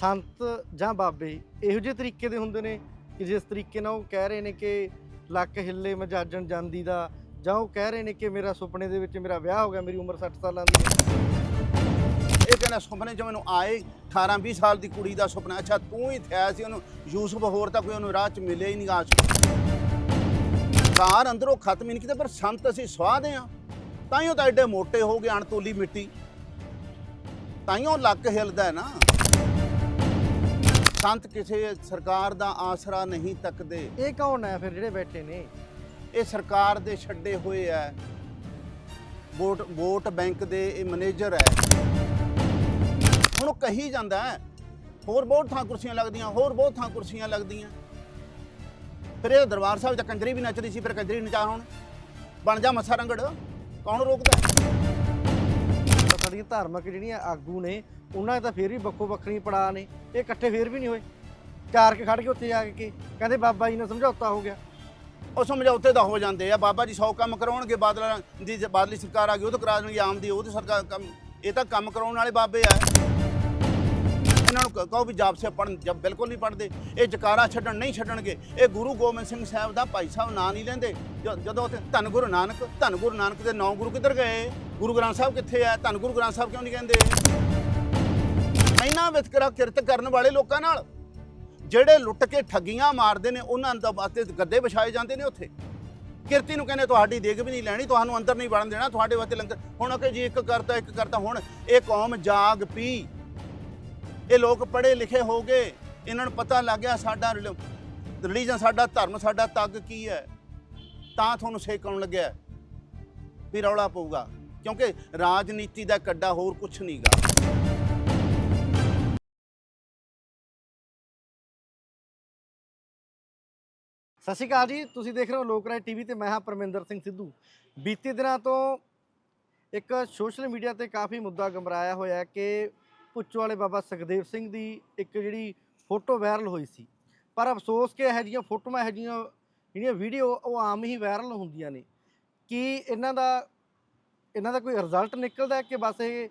ਸੰਤ ਜਾਂ ਬਾਬੇ ਇਹੋ ਜਿਹੇ ਤਰੀਕੇ ਦੇ ਹੁੰਦੇ ਨੇ ਕਿ ਜਿਸ ਤਰੀਕੇ ਨਾਲ ਉਹ ਕਹਿ ਰਹੇ ਨੇ ਕਿ ਲੱਕ ਹਿੱਲੇ ਮਜਾਜਣ ਜਾਂਦੀ ਦਾ, ਜਾਂ ਉਹ ਕਹਿ ਰਹੇ ਨੇ ਕਿ ਮੇਰਾ ਸੁਪਨੇ ਦੇ ਵਿੱਚ ਮੇਰਾ ਵਿਆਹ ਹੋ ਗਿਆ, ਮੇਰੀ ਉਮਰ 60 ਸਾਲਾਂ ਦੀ ਇਹ ਕਹਿੰਦਾ ਸੁਪਨੇ ਚ ਮੈਨੂੰ ਆਏ 18 20 ਸਾਲ ਦੀ ਕੁੜੀ ਦਾ ਸੁਪਨਾ, ਅੱਛਾ ਤੂੰ ਹੀ ਥਿਆ ਸੀ ਉਹਨੂੰ, ਯੂਸਫ ਹੋਰ ਤਾਂ ਕੋਈ ਉਹਨੂੰ ਰਾਹ ਚ ਮਿਲੇ ਹੀ ਨਹੀਂ ਆਸ਼ ਕਾਰ ਅੰਦਰੋਂ ਖਤਮ ਹੀ ਨਹੀਂ ਕਿਤੇ, ਪਰ ਸੰਤ ਅਸੀਂ ਸਵਾਦੇ ਆ ਤਾਈਓ ਤਾਂ ਐਡੇ ਮੋਟੇ ਹੋ ਗਏ ਅਣਤੋਲੀ ਮਿੱਟੀ। ਤਾਂ ਹੀ ਉਹ ਲੱਕ ਹਿਲਦਾ ਹੈ ਨਾ। ਸੰਤ ਕਿਸੇ ਸਰਕਾਰ ਦਾ ਆਸਰਾ ਨਹੀਂ ਤੱਕਦੇ। ਇਹ ਕੌਣ ਹੈ ਫਿਰ ਜਿਹੜੇ ਬੈਠੇ ਨੇ? ਇਹ ਸਰਕਾਰ ਦੇ ਛੱਡੇ ਹੋਏ ਐ ਵੋਟ ਵੋਟ ਬੈਂਕ ਦੇ ਇਹ ਮੈਨੇਜਰ ਐ ਹੁਣ ਉਹ ਕਹੀ ਜਾਂਦਾ ਹੈ ਹੋਰ ਬਹੁਤ ਥਾਂ ਕੁਰਸੀਆਂ ਲੱਗਦੀਆਂ ਹੋਰ ਬਹੁਤ ਥਾਂ ਕੁਰਸੀਆਂ ਲੱਗਦੀਆਂ। ਫਿਰ ਇਹ ਦਰਬਾਰ ਸਾਹਿਬ ਚ ਕੰਜਰੀ ਵੀ ਨੱਚਦੀ ਸੀ ਫਿਰ ਕੰਜਰੀ ਨਚਾ ਹੁਣ ਬਣ ਜਾ ਮੱਸਾ ਰੰਗੜ ਕੌਣ ਰੋਕਦਾ? ਤਾਂ ਸਾਡੀਆਂ ਧਾਰਮਿਕ ਜਿਹੜੀਆਂ ਆਗੂ ਨੇ ਉਹਨਾਂ ਦੇ ਤਾਂ ਫੇਰ ਵੀ ਵੱਖੋ ਵੱਖਰੀ ਪੜਾ ਨੇ, ਇਹ ਇਕੱਠੇ ਫੇਰ ਵੀ ਨਹੀਂ ਹੋਏ। ਚਾਰ ਕੇ ਖੜ ਕੇ ਉੱਥੇ ਜਾ ਕੇ, ਕਹਿੰਦੇ ਬਾਬਾ ਜੀ ਨਾਲ ਸਮਝੌਤਾ ਹੋ ਗਿਆ। ਉਹ ਸਮਝੌਤੇ ਤਾਂ ਹੋ ਜਾਂਦੇ ਆ, ਬਾਬਾ ਜੀ 100 ਕੰਮ ਕਰਾਉਣਗੇ, ਬਾਦਲਾਂ ਦੀ ਜੇ ਬਾਦਲੀ ਸਰਕਾਰ ਆ ਗਈ, ਉਹ ਤਾਂ ਕਰਾ ਦੇਣਗੇ ਆਮ ਦੀ, ਉਹ ਤੇ ਸਰਕਾਰ ਕੰਮ, ਇਹ ਤਾਂ ਕੰਮ ਕਰਾਉਣ ਵਾਲੇ ਬਾਬੇ ਆ। ਇਹਨਾਂ ਨੂੰ ਕਹੋ ਵੀ ਜਾਪ ਸੇ ਪੜਨ ਜਬ ਬਿਲਕੁਲ ਨਹੀਂ ਪੜਦੇ ਇਹ ਜਕਾਰਾ ਛੱਡਣ ਨਹੀਂ ਛੱਡਣਗੇ। ਇਹ ਗੁਰੂ ਗੋਬਿੰਦ ਸਿੰਘ ਸਾਹਿਬ ਦਾ ਭਾਈ ਸਾਹਿਬ ਨਾਂ ਨਹੀਂ ਲੈਂਦੇ। ਜ- ਜਦੋਂ ਉੱਥੇ ਧੰਨ ਗੁਰੂ ਨਾਨਕ, ਧੰਨ ਗੁਰੂ ਨਾਨਕ ਦੇ ਨੌ ਗੁਰੂ ਕਿੱਧਰ ਗਏ? ਗੁਰੂ ਗ੍ਰੰਥ ਸਾਹਿਬ ਕਿੱਥੇ ਆ? ਧੰਨ ਗੁਰੂ ਗ੍ਰੰਥ ਸਾਹਿਬ ਕਿਉਂ ਨਹੀਂ ਕਹਿੰਦੇ? ਇੰਨਾ ਵਿਤਕਰਾ ਕਿਰਤ ਕਰਨ ਵਾਲੇ ਲੋਕਾਂ ਨਾਲ? ਜਿਹੜੇ ਲੁੱਟ ਕੇ ਠੱਗੀਆਂ ਮਾਰਦੇ ਨੇ, ਉਹਨਾਂ ਦਾ ਵਾਸਤੇ ਗੱਦੇ ਵਿਛਾਏ ਜਾਂਦੇ ਨੇ ਉੱਥੇ। ਕਿਰਤੀ ਨੂੰ ਕਹਿੰਦੇ, ਤੁਹਾਡੀ ਦੇਗ ਵੀ ਨਹੀਂ ਲੈਣੀ, ਤੁਹਾਨੂੰ ਅੰਦਰ ਨਹੀਂ ਵੜਨ ਦੇਣਾ, ਤੁਹਾਡੇ ਵਾਸਤੇ ਲੰਗਰ। ਹੁਣ ਕਿ ਜੀ ਇੱਕ ਕਰਤਾ ਇੱਕ ਕਰਤਾ, ਹੁਣ ਇਹ ਕੌਮ ਜਾਗ ਪੀ। ਇਹ ਲੋਕ ਪੜ੍ਹੇ ਲਿਖੇ ਹੋ ਗਏ। ਇਹਨਾਂ ਨੂੰ ਪਤਾ ਲੱਗ ਗਿਆ, ਸਾਡਾ ਰਿਲੀਜਨ ਸਾਡਾ ਧਰਮ, ਸਾਡਾ ਤੱਗ ਕੀ ਹੈ? ਤਾਂ ਤੁਹਾਨੂੰ ਸੇਕਣ ਲੱਗਿਆ ਵੀ ਰੌਲਾ ਪਊਗਾ। ਕਿਉਂਕਿ ਰਾਜਨੀਤੀ ਦਾ ਕੱਡਾ ਹੋਰ ਕੁਝ ਨਹੀਂਗਾ ਸਤਿ ਸ਼੍ਰੀ ਅਕਾਲ ਜੀ, ਤੁਸੀਂ ਦੇਖ ਰਹੇ ਹੋ ਲੋਕ ਰਾਏ ਟੀਵੀ ਤੇ, ਮੈਂ ਹਾਂ ਪਰਮਿੰਦਰ ਸਿੰਘ ਸਿੱਧੂ। ਬੀਤੇ ਦਿਨਾਂ ਤੋਂ ਇੱਕ ਸੋਸ਼ਲ ਮੀਡੀਆ ਤੇ ਕਾਫੀ ਮੁੱਦਾ ਗਮਰਾਇਆ ਹੋਇਆ ਹੈ ਕਿ ਪੁੱਚੋ ਵਾਲੇ ਬਾਬਾ ਸੁਖਦੇਵ ਸਿੰਘ ਦੀ ਇੱਕ ਜਿਹੜੀ ਫੋਟੋ ਵਾਇਰਲ ਹੋਈ ਸੀ। ਪਰ ਅਫਸੋਸ ਕਿ ਇਹੋ ਜਿਹੀਆਂ ਫੋਟੋਆਂ, ਇਹੋ ਜਿਹੀਆਂ ਜਿਹੜੀਆਂ ਵੀਡੀਓ, ਉਹ ਆਮ ਹੀ ਵਾਇਰਲ ਹੁੰਦੀਆਂ ਨੇ। ਕਿ ਇਹਨਾਂ ਦਾ ਇਹਨਾਂ ਦਾ ਕੋਈ ਰਿਜ਼ਲਟ ਨਿਕਲਦਾ ਕਿ ਬਸ ਇਹ,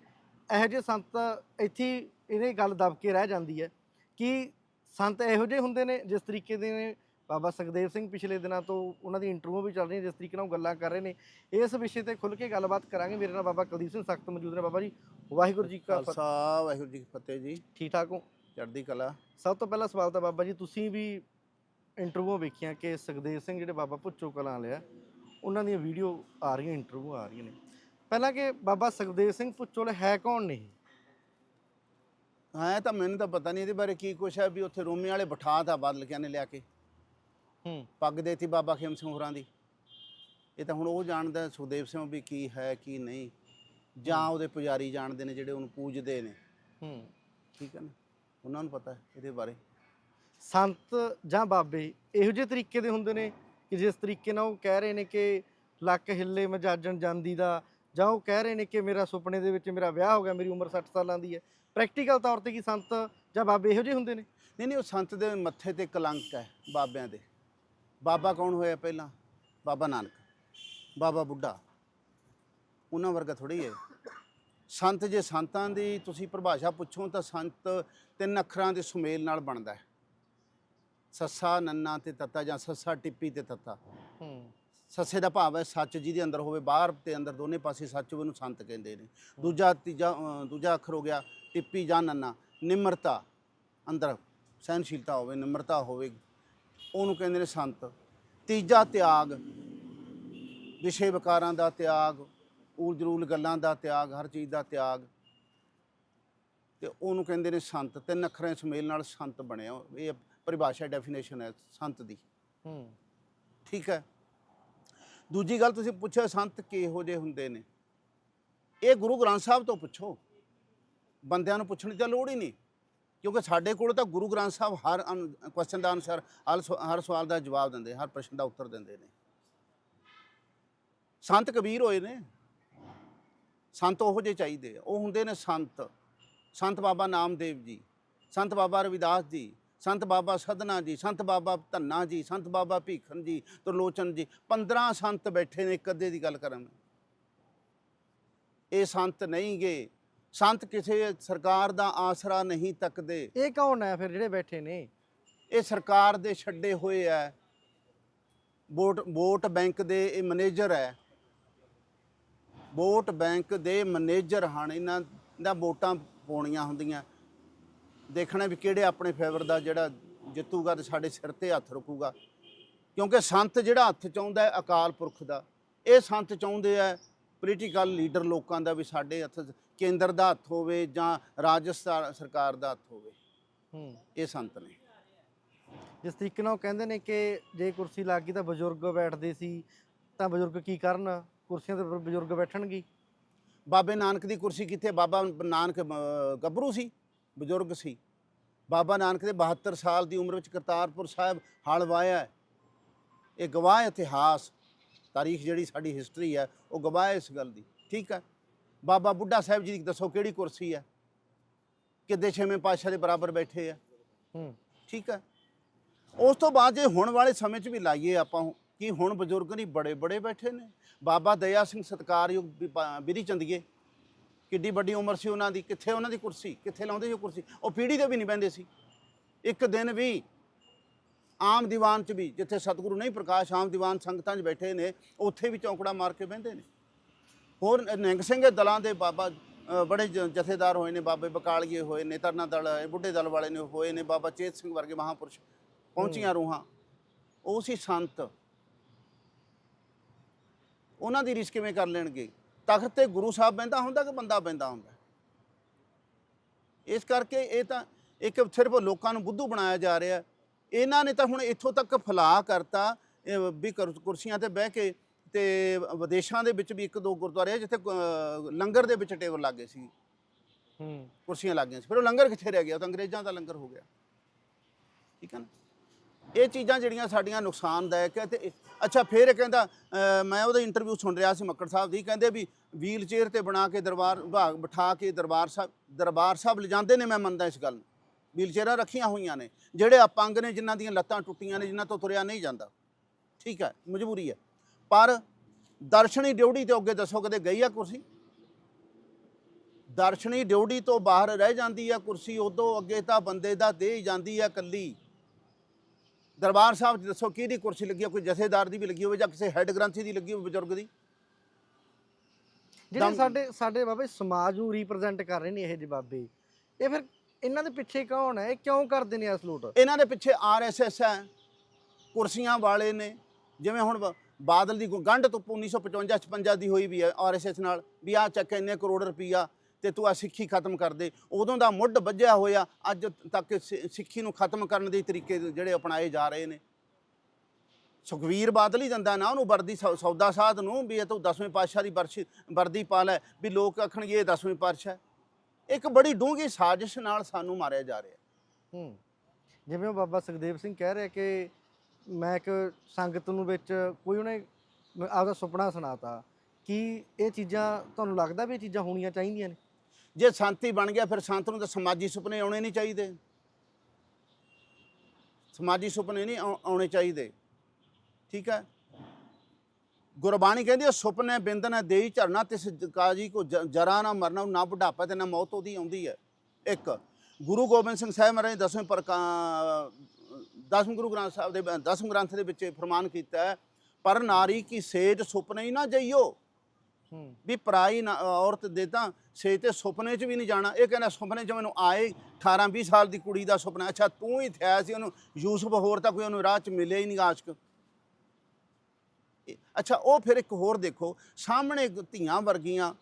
ਇਹੋ ਜਿਹੇ ਸੰਤ ਇੱਥੇ ਹੀ ਇਹਨੇ ਗੱਲ ਦਬ ਕੇ ਰਹਿ ਜਾਂਦੀ ਹੈ? ਕਿ ਸੰਤ ਇਹੋ ਜਿਹੇ ਹੁੰਦੇ ਨੇ, ਜਿਸ ਤਰੀਕੇ ਦੇ ਨੇ ਬਾਬਾ ਸੁਖਦੇਵ ਸਿੰਘ ਪਿਛਲੇ ਦਿਨਾਂ ਤੋਂ ਉਹਨਾਂ ਦੀ ਇੰਟਰਵਿਊ ਵੀ ਚੱਲ ਰਹੀ ਹੈ ਜਿਸ ਤਰੀਕੇ ਨਾਲ ਉਹ ਗੱਲਾਂ ਕਰ ਰਹੇ ਨੇ। ਇਸ ਵਿਸ਼ੇ ਤੇ ਖੁੱਲ ਕੇ ਗੱਲਬਾਤ ਕਰਾਂਗੇ। ਮੇਰੇ ਨਾਲ ਬਾਬਾ ਕੁਲਦੀਪ ਸਿੰਘ ਸਖਤ ਮੌਜੂਦ ਨੇ। ਬਾਬਾ ਜੀ ਵਾਹਿਗੁਰੂ ਜੀ ਕਾ ਖਾਲਸਾ ਵਾਹਿਗੁਰੂ ਜੀ ਕੀ ਫਤਿਹ ਜੀ। ਠੀਕ ਠਾਕ ਹੋ? ਚੜ੍ਹਦੀ ਕਲਾ। ਸਭ ਤੋਂ ਪਹਿਲਾ ਸਵਾਲ ਤਾਂ ਬਾਬਾ ਜੀ ਤੁਸੀਂ ਵੀ ਇੰਟਰਵਿਊ ਵੇਖੀਆਂ ਕਿ ਸੁਖਦੇਵ ਸਿੰਘ ਜਿਹੜੇ ਬਾਬਾ ਭੁੱਚੋ ਕਲਾਂ ਲਿਆ ਉਹਨਾਂ ਦੀਆਂ ਵੀਡੀਓ ਆ ਰਹੀਆਂ ਇੰਟਰਵਿਊ ਆ ਰਹੀਆਂ ਨੇ। ਪਹਿਲਾਂ ਕਿ ਬਾਬਾ ਸੁਖਦੇਵ ਸਿੰਘ ਭੁੱਚੋਲ ਹੈ ਕੌਣ ਨੇ? ਇਹ? ਹਾਂ ਤਾਂ ਮੈਨੂੰ ਤਾਂ ਪਤਾ ਨਹੀਂ ਇਹਦੇ ਬਾਰੇ ਕੀ ਕੁਛ ਹੈ ਵੀ ਉੱਥੇ ਰੋਮੀ ਵਾਲੇ ਬਿਠਾ ਤਾ ਬਾਦਲ ਕਿਆਂ ਨੇ ਲਿਆ ਕੇ। ਪੱਗ ਦੇਤੀ ਬਾਬਾ ਖੇਮ ਸਿੰਘ ਹੋਰਾਂ ਦੀ। ਇਹ ਤਾਂ ਹੁਣ ਉਹ ਜਾਣਦਾ ਸੁਖਦੇਵ ਸਿੰਘ ਵੀ ਕੀ ਹੈ ਕੀ ਨਹੀਂ। ਜਾਂ ਉਹਦੇ ਪੁਜਾਰੀ ਜਾਣਦੇ ਨੇ ਜਿਹੜੇ ਉਹਨੂੰ ਪੂਜਦੇ ਨੇ। ਹੂੰ। ਠੀਕ ਹੈ ਨਾ? ਉਹਨਾਂ ਨੂੰ ਪਤਾ ਹੈ ਇਹਦੇ ਬਾਰੇ। ਸੰਤ ਜਾਂ ਬਾਬੇ ਇਹੋ ਜਿਹੇ ਤਰੀਕੇ ਦੇ ਹੁੰਦੇ ਨੇ ਕਿ ਜਿਸ ਤਰੀਕੇ ਨਾਲ ਉਹ ਕਹਿ ਰਹੇ ਨੇ ਕਿ ਲੱਕ ਹਿੱਲੇ ਮਜਾਜਣ ਜਾਂਦੀ ਦਾ ਜਾਂ ਉਹ ਕਹਿ ਰਹੇ ਨੇ ਕਿ ਮੇਰਾ ਸੁਪਨੇ ਦੇ ਵਿੱਚ ਮੇਰਾ ਵਿਆਹ ਹੋ ਗਿਆ ਮੇਰੀ ਉਮਰ 60 ਸਾਲਾਂ ਦੀ ਹੈ। ਪ੍ਰੈਕਟੀਕਲ ਤੌਰ ਤੇ ਕੀ ਸੰਤ ਜਾਂ ਬਾਬੇ ਇਹੋ ਜਿਹੇ ਹੁੰਦੇ ਨੇ? ਨਹੀਂ ਨਹੀਂ ਉਹ ਸੰਤ ਦੇ ਮੱਥੇ ਤੇ ਕਲੰਕ ਹੈ ਬਾਬਿਆਂ ਦੇ। ਬਾਬਾ ਕੌਣ ਹੋਇਆ ਪਹਿਲਾਂ? ਬਾਬਾ ਨਾਨਕ। ਬਾਬਾ ਬੁੱਢਾ। ਉਹਨਾਂ ਵਰਗਾ ਥੋੜੀ ਹੈ। ਸੰਤ ਜੇ ਸੰਤਾਂ ਦੀ ਤੁਸੀਂ ਪਰਿਭਾਸ਼ਾ ਪੁੱਛੋ ਤਾਂ ਸੰਤ ਤਿੰਨ ਅੱਖਰਾਂ ਦੇ ਸੁਮੇਲ ਨਾਲ ਬਣਦਾ ਹੈ। ਸੱਸਾ ਨੰਨਾ ਤੇ ਤੱਤਾ ਜਾਂ ਸੱਸਾ ਟਿੱਪੀ ਤੇ ਤੱਤਾ। ਸੱਸੇ ਦਾ ਭਾਵ ਹੈ ਸੱਚ ਜਿਹਦੇ ਅੰਦਰ ਹੋਵੇ ਬਾਹਰ ਤੇ ਅੰਦਰ ਦੋਨੇ ਪਾਸੇ ਸੱਚ ਹੋਵੇ ਉਹਨੂੰ ਸੰਤ ਕਹਿੰਦੇ ਨੇ। ਦੂਜਾ ਤੀਜਾ ਦੂਜਾ ਅੱਖਰ ਹੋ ਗਿਆ ਟਿੱਪੀ ਜਾਂ ਨੰਨਾ। ਨਿਮਰਤਾ। ਅੰਦਰ ਸਹਿਨਸ਼ੀਲਤਾ ਹੋਵੇ ਨਿਮਰਤਾ ਹੋਵੇ ਉਹਨੂੰ ਕਹਿੰਦੇ ਨੇ ਸੰਤ। ਤੀਜਾ ਤਿਆਗ ਵਿਸ਼ੇ ਵਿਕਾਰਾਂ ਦਾ ਤਿਆਗ ਊਲ ਜਲੂਲ ਗੱਲਾਂ ਦਾ ਤਿਆਗ ਹਰ ਚੀਜ਼ ਦਾ ਤਿਆਗ। ਤੇ ਉਹਨੂੰ ਕਹਿੰਦੇ ਨੇ ਸੰਤ। ਤਿੰਨ ਅੱਖਰਾਂ ਦੇ ਸੁਮੇਲ ਨਾਲ ਸੰਤ ਬਣਿਆ। ਇਹ ਪਰਿਭਾਸ਼ਾ ਡੈਫੀਨੇਸ਼ਨ ਹੈ ਸੰਤ ਦੀ। ਹੂੰ। ਠੀਕ ਹੈ? ਦੂਜੀ ਗੱਲ ਤੁਸੀਂ ਪੁੱਛਿਆ ਸੰਤ ਕਿਹੋ ਜਿਹੇ ਹੁੰਦੇ ਨੇ? ਇਹ ਗੁਰੂ ਗ੍ਰੰਥ ਸਾਹਿਬ ਤੋਂ ਪੁੱਛੋ। ਬੰਦਿਆਂ ਨੂੰ ਪੁੱਛਣ ਦੀ ਤਾਂ ਲੋੜ ਹੀ ਨਹੀਂ। ਕਿਉਂਕਿ ਸਾਡੇ ਕੋਲ ਤਾਂ ਗੁਰੂ ਗ੍ਰੰਥ ਸਾਹਿਬ ਹਰ ਕੁਐਸਚਨ ਦਾ ਅਨਸਰ ਹਰ ਸਵ- ਸਵਾਲ ਦਾ ਜਵਾਬ ਦਿੰਦੇ, ਹਰ ਪ੍ਰਸ਼ਨ ਦਾ ਉੱਤਰ ਦਿੰਦੇ ਨੇ। ਸੰਤ ਕਬੀਰ ਹੋਏ ਨੇ। ਸੰਤ ਉਹੋ ਜਿਹੇ ਚਾਹੀਦੇ ਉਹ ਹੁੰਦੇ ਨੇ ਸੰਤ। ਸੰਤ ਬਾਬਾ ਨਾਮਦੇਵ ਜੀ, ਸੰਤ ਬਾਬਾ ਰਵਿਦਾਸ ਜੀ, ਸੰਤ ਬਾਬਾ ਸਦਨਾ ਜੀ, ਸੰਤ ਬਾਬਾ ਧੰਨਾ ਜੀ, ਸੰਤ ਬਾਬਾ ਭੀਖਨ ਜੀ, ਤਰਲੋਚਨ ਜੀ 15 ਸੰਤ ਬੈਠੇ ਨੇ ਇੱਕ ਅੱਧੇ ਦੀ ਗੱਲ ਕਰਾਂ ਮੈਂ। ਇਹ ਸੰਤ ਨਹੀਂ ਗਏ ਸੰਤ ਕਿਸੇ ਸਰਕਾਰ ਦਾ ਆਸਰਾ ਨਹੀਂ ਤੱਕਦੇ। ਇਹ ਕੌਣ ਹੈ ਫਿਰ ਜਿਹੜੇ ਬੈਠੇ ਨੇ? ਇਹ ਸਰਕਾਰ ਦੇ ਛੱਡੇ ਹੋਏ ਹੈ। ਵੋਟ ਵੋਟ ਬੈਂਕ ਦੇ ਇਹ ਮੈਨੇਜਰ ਹੈ। ਵੋਟ ਬੈਂਕ ਦੇ ਮੈਨੇਜਰ ਹਨ। ਇਹਨਾਂ ਦਾ ਵੋਟਾਂ ਪਾਉਣੀਆਂ ਹੁੰਦੀਆਂ। ਦੇਖਣਾ ਵੀ ਕਿਹੜੇ ਆਪਣੇ ਫੇਵਰ ਦਾ ਜਿਹੜਾ ਜਿੱਤੂਗਾ ਤੇ ਸਾਡੇ ਸਿਰ ਤੇ ਹੱਥ ਰੱਖੂਗਾ ਕਿਉਂਕਿ ਸੰਤ ਜਿਹੜਾ ਹੱਥ ਚਾਹੁੰਦਾ ਹੈ ਅਕਾਲ ਪੁਰਖ ਦਾ। ਇਹ ਸੰਤ ਚਾਹੁੰਦੇ ਆ ਪੋਲੀਟੀਕਲ ਲੀਡਰ ਲੋਕਾਂ ਦਾ ਵੀ ਸਾਡੇ ਹੱਥ ਕੇਂਦਰ ਦਾ ਹੱਥ ਹੋਵੇ ਜਾਂ ਰਾਜਸਥਾਨ ਸਰਕਾਰ ਦਾ ਹੱਥ ਹੋਵੇ। ਹੂੰ। ਇਹ ਸੰਤ ਨੇ। ਜਿਸ ਤਰੀਕੇ ਨਾਲ ਉਹ ਕਹਿੰਦੇ ਨੇ ਕਿ ਜੇ ਕੁਰਸੀ ਲੱਗ ਗਈ ਤਾਂ ਬਜ਼ੁਰਗ ਬੈਠਦੇ ਸੀ ਤਾਂ ਬਜ਼ੁਰਗ ਕੀ ਕਰਨ? ਕੁਰਸੀਆਂ ਤੇ ਬਜ਼ੁਰਗ ਬੈਠਣਗੇ। ਬਾਬੇ ਨਾਨਕ ਦੀ ਕੁਰਸੀ ਕਿੱਥੇ? ਬਾਬਾ ਨਾਨਕ ਗੱਭਰੂ ਸੀ ਬਜ਼ੁਰਗ ਸੀ। ਬਾਬਾ ਨਾਨਕ ਦੇ 72 ਸਾਲ ਦੀ ਉਮਰ ਵਿੱਚ ਕਰਤਾਰਪੁਰ ਸਾਹਿਬ ਹਲ ਵਾਇਆ ਹੈ। ਇਹ ਗਵਾਹ ਇਤਿਹਾਸ ਤਾਰੀਖ ਜਿਹੜੀ ਸਾਡੀ ਹਿਸਟਰੀ ਹੈ ਉਹ ਗਵਾਹ ਇਸ ਗੱਲ ਦੀ। ਠੀਕ ਹੈ? ਬਾਬਾ ਬੁੱਢਾ ਸਾਹਿਬ ਜੀ ਦੀ ਦੱਸੋ ਕਿਹੜੀ ਕੁਰਸੀ ਹੈ ਕਿੱਦੇ ਛੇਵੇਂ ਪਾਤਸ਼ਾਹ ਦੇ ਬਰਾਬਰ ਬੈਠੇ ਆ? ਹੂੰ। ਠੀਕ ਹੈ ਉਸ ਤੋਂ ਬਾਅਦ ਜੇ ਹੁਣ ਵਾਲੇ ਸਮੇਂ 'ਚ ਵੀ ਲਾਈਏ ਆਪਾਂ ਕਿ ਹੁਣ ਬਜ਼ੁਰਗ ਨਹੀਂ ਬੜੇ ਬੜੇ ਬੈਠੇ ਨੇ। ਬਾਬਾ ਦਇਆ ਸਿੰਘ ਸਤਕਾਰਯੋਗ ਬਿਧੀ ਚੰਦੀਏ ਕਿੱਡੀ ਵੱਡੀ ਉਮਰ ਸੀ ਉਹਨਾਂ ਦੀ ਕਿੱਥੇ ਉਹਨਾਂ ਦੀ ਕੁਰਸੀ ਕਿੱਥੇ ਲਾਉਂਦੇ ਸੀ ਕੁਰਸੀ? ਉਹ ਪੀੜੀ ਤੇ ਵੀ ਨਹੀਂ ਬਹਿੰਦੇ ਸੀ। ਇੱਕ ਦਿਨ ਵੀ ਆਮ ਦੀਵਾਨ 'ਚ ਵੀ ਜਿੱਥੇ ਸਤਿਗੁਰੂ ਨਹੀਂ ਪ੍ਰਕਾਸ਼ ਆਮ ਦੀਵਾਨ ਸੰਗਤਾਂ 'ਚ ਬੈਠੇ ਨੇ ਉੱਥੇ ਵੀ ਚੌਂਕੜਾ ਮਾਰ ਕੇ ਬਹਿੰਦੇ ਨੇ। ਹੋਰ ਨਿਹੰਗ ਸਿੰਘ ਦੇ ਦਲਾਂ ਦੇ ਬਾਬਾ ਬੜੇ ਜਥੇਦਾਰ ਹੋਏ ਨੇ ਬਾਬੇ ਬਕਾਲੀਏ ਹੋਏ ਨੇ ਤਰਨਾ ਦਲ ਇਹ ਬੁੱਢੇ ਦਲ ਵਾਲੇ ਨੇ ਹੋਏ ਨੇ ਬਾਬਾ ਚੇਤ ਸਿੰਘ ਵਰਗੇ ਮਹਾਪੁਰਸ਼ ਪਹੁੰਚੀਆਂ ਰੂਹਾਂ। ਉਹ ਸੀ ਸੰਤ ਉਹਨਾਂ ਦੀ ਰਿਸ ਕਿਵੇਂ ਕਰ ਲੈਣਗੇ? ਤਖਤ ਤੇ ਗੁਰੂ ਸਾਹਿਬ ਬੈੰਦਾ ਹੁੰਦਾ ਕਿ ਬੰਦਾ ਬੈੰਦਾ ਹੁੰਦਾ? ਇਸ ਕਰਕੇ ਇਹ ਤਾਂ ਇੱਕ ਸਿਰਫ ਲੋਕਾਂ ਨੂੰ ਬੁੱਧੂ ਬਣਾਇਆ ਜਾ ਰਿਹਾ। ਇਹਨਾਂ ਨੇ ਤਾਂ ਹੁਣ ਇੱਥੋਂ ਤੱਕ ਫਲਾ ਕਰਤਾ ਵੀ ਕੁਰ- ਕੁਰਸੀਆਂ ਤੇ ਬਹਿ ਕੇ ਤੇ ਵਿਦੇਸ਼ਾਂ ਦੇ ਵਿੱਚ ਵੀ ਇੱਕ ਦੋ ਗੁਰਦੁਆਰੇ ਆ ਜਿੱਥੇ ਲੰਗਰ ਦੇ ਵਿੱਚ ਟੇਬਲ ਲੱਗੇ ਸੀ। ਹੂੰ। ਕੁਰਸੀਆਂ ਲੱਗ ਗਈਆਂ ਸੀ। ਫਿਰ ਉਹ ਲੰਗਰ ਕਿੱਥੇ ਰਹਿ ਗਿਆ? ਉਹ ਤਾਂ ਅੰਗਰੇਜ਼ਾਂ ਦਾ ਲੰਗਰ ਹੋ ਗਿਆ। ਠੀਕ ਹੈ ਨਾ? ਇਹ ਚੀਜ਼ਾਂ ਜਿਹੜੀਆਂ ਸਾਡੀਆਂ ਨੁਕਸਾਨਦਾਇਕ ਹੈ ਤੇ ਅੱਛਾ ਫਿਰ ਇਹ ਕਹਿੰਦਾ ਮੈਂ ਉਹਦਾ ਇੰਟਰਵਿਊ ਸੁਣ ਰਿਹਾ ਸੀ ਮੱਕੜ ਸਾਹਿਬ ਦੀ। ਕਹਿੰਦੇ ਵੀ ਵੀਲ ਚੇਅਰ ਤੇ ਬਣਾ ਕੇ ਦਰਬਾਰ ਵਿਭਾਗ ਬਿਠਾ ਕੇ ਦਰਬਾਰ ਸਾਹਿਬ ਦਰਬਾਰ ਸਾਹਿਬ ਲਿਜਾਂਦੇ ਨੇ ਮੈਂ ਮੰਨਦਾ ਇਸ ਗੱਲ ਨੂੰ। ਵੀਲ ਚੇਅਰਾਂ ਰੱਖੀਆਂ ਹੋਈਆਂ ਨੇ। ਜਿਹੜੇ ਅਪੰਗ ਨੇ ਜਿਨ੍ਹਾਂ ਦੀਆਂ ਲੱਤਾਂ ਟੁੱਟੀਆਂ ਨੇ ਜਿਨ੍ਹਾਂ ਤੋਂ ਤੁਰਿਆ ਨਹੀਂ ਜਾਂਦਾ। ਠੀਕ ਹੈ ਮਜਬੂਰੀ ਹੈ ਪਰ ਦਰਸ਼ਨੀ ਡਿਊਟੀ ਤੇ ਅੱਗੇ ਦੱਸੋ ਕਦੇ ਗਈ ਆ ਕੁਰਸੀ? ਦਰਸ਼ਨੀ ਡਿਊਟੀ ਤੋਂ ਬਾਹਰ ਰਹਿ ਜਾਂਦੀ ਆ ਕੁਰਸੀ ਉਦੋਂ ਅੱਗੇ ਤਾਂ ਬੰਦੇ ਦਾ ਦੇਹ ਹੀ ਜਾਂਦੀ ਆ ਕੱਲੀ। ਦਰਬਾਰ ਸਾਹਿਬ 'ਚ ਦੱਸੋ ਕਿਹਦੀ ਕੁਰਸੀ ਲੱਗੀ ਆ? ਕੋਈ ਜਥੇਦਾਰ ਦੀ ਵੀ ਲੱਗੀ ਹੋਵੇ ਜਾਂ ਕਿਸੇ ਹੈੱਡ ਗ੍ਰੰਥੀ ਦੀ ਲੱਗੀ ਹੋਵੇ ਬਜ਼ੁਰਗ ਦੀ? ਜਿਹੜੇ ਸਾਡੇ ਸਾਡੇ ਬਾਬੇ ਸਮਾਜ ਨੂੰ ਰਿਪਰੈਜ਼ੈਂਟ ਕਰ ਰਹੇ ਨੇ ਇਹ ਜਿਹੇ ਬਾਬੇ ਇਹ ਫਿਰ ਇਹਨਾਂ ਦੇ ਪਿੱਛੇ ਕੌਣ ਹੈ? ਇਹ ਕਿਉਂ ਕਰਦੇ ਨੇ ਇਸ ਲੂਟ ਇਹਨਾਂ ਦੇ ਪਿੱਛੇ ਆਰਐਸਐਸ ਹੈ। ਕੁਰਸੀਆਂ ਵਾਲੇ ਨੇ। ਜਿਵੇਂ ਹੁਣ ਬਾਦਲ ਦੀ ਕੋਈ ਗੰਢ ਤੋਂ 1955 56 ਦੀ ਹੋਈ ਵੀ ਹੈ ਆਰਐਸਐਸ ਨਾਲ, ਵੀ ਆ ਚੱਕ ਇੰਨੇ ਕਰੋੜ ਰੁਪਈਆ ਤੇ ਤੂੰ ਆ ਸਿੱਖੀ ਖਤਮ ਕਰ ਦੇ। ਉਦੋਂ ਦਾ ਮੁੱਢ ਵੱਜਿਆ ਹੋਇਆ, ਅੱਜ ਤੱਕ ਸਿ- ਸਿੱਖੀ ਨੂੰ ਖਤਮ ਕਰਨ ਦੇ ਤਰੀਕੇ ਜਿਹੜੇ ਅਪਣਾਏ ਜਾ ਰਹੇ ਨੇ। ਸੁਖਵੀਰ ਬਾਦਲ ਹੀ ਦਿੰਦਾ ਨਾ, ਉਹਨੂੰ ਵਰਦੀ ਸੌ- ਸੌਦਾ ਸਾਧ ਨੂੰ ਵੀ ਇਹ ਤੂੰ 10ਵੇਂ ਪਾਤਸ਼ਾਹ ਦੀ ਵਰਸ਼ ਵਰਦੀ ਪਾ ਲੈ, ਵੀ ਲੋਕ ਆਖਣਗੇ ਇਹ 10ਵੇਂ ਪਾਤਸ਼ਾਹ ਇੱਕ ਬੜੀ ਡੂੰਘੀ ਸਾਜ਼ਿਸ਼ ਨਾਲ ਸਾਨੂੰ ਮਾਰਿਆ ਜਾ ਰਿਹਾ ਹੂੰ। ਜਿਵੇਂ ਉਹ ਬਾਬਾ ਸੁਖਦੇਵ ਸਿੰਘ ਕਹਿ ਰਿਹਾ ਕਿ ਮੈਂ ਇੱਕ ਸੰਗਤ ਨੂੰ ਵਿੱਚ ਕੋਈ ਉਹਨੇ ਆਪਦਾ ਸੁਪਨਾ ਸੁਣਾਤਾ ਕਿ ਇਹ ਚੀਜ਼ਾਂ, ਤੁਹਾਨੂੰ ਲੱਗਦਾ ਵੀ ਇਹ ਚੀਜ਼ਾਂ ਹੋਣੀਆਂ ਚਾਹੀਦੀਆਂ ਨੇ? ਜੇ ਸ਼ਾਂਤੀ ਬਣ ਗਿਆ, ਫਿਰ ਸੰਤ ਨੂੰ ਤਾਂ ਸਮਾਜੀ ਸੁਪਨੇ ਆਉਣੇ ਨਹੀਂ ਚਾਹੀਦੇ। ਸਮਾਜੀ ਸੁਪਨੇ ਨਹੀਂ ਆਉਣੇ ਚਾਹੀਦੇ। ਠੀਕ ਹੈ? ਗੁਰਬਾਣੀ ਕਹਿੰਦੀ ਹੈ, ਸੁਪਨੇ ਬਿੰਦਨ ਦੇਈ ਝਰਨਾ, ਤਿਸ ਕਾਜੀ ਕੋ ਜਰਾ ਨਾ ਮਰਨਾ, ਨਾ ਬੁਢਾਪਾ ਤੇ ਨਾ ਮੌਤ ਉਹਦੀ ਆਉਂਦੀ ਹੈ। ਇੱਕ, ਗੁਰੂ ਗੋਬਿੰਦ ਸਿੰਘ ਸਾਹਿਬ ਮਹਾਰਾਜ ਨੇ ਦਸਵੇਂ ਦਸਵੇਂ ਗੁਰੂ ਗ੍ਰੰਥ ਸਾਹਿਬ ਦੇ ਦਸਵੇਂ ਗ੍ਰੰਥ ਦੇ ਵਿੱਚ ਫਰਮਾਨ ਕੀਤਾ ਹੈ ਪਰ ਨਾਰੀ ਕੀ ਸੇਜ ਸੁਪਨੇ ਹੀ ਨਾ ਜਈਓ? ਹੂੰ। ਵੀ ਪਰਾਈ ਨਾ- ਔਰਤ ਦੇ ਤਾਂ ਸੇ ਤੇ ਸੁਪਨੇ 'ਚ ਵੀ ਨਹੀਂ ਜਾਣਾ। ਇਹ ਕਹਿੰਦਾ ਸੁਪਨੇ 'ਚ ਮੈਨੂੰ ਆਏ 18 20 ਸਾਲ ਦੀ ਕੁੜੀ ਦਾ ਸੁਪਨਾ। ਅੱਛਾ ਤੂੰ ਹੀ ਥਿਆ ਸੀ ਉਹਨੂੰ ਯੂਸਫ ਹੋਰ ਤਾਂ ਕੋਈ ਉਹਨੂੰ ਰਾਹ 'ਚ ਮਿਲਿਆ ਹੀ ਨਹੀਂ ਆਸ਼ਕ। ਅੱਛਾ ਉਹ ਫਿਰ ਇੱਕ ਹੋਰ ਦੇਖੋ ਸਾਹਮਣੇ ਧੀਆਂ ਵਰਗੀਆਂ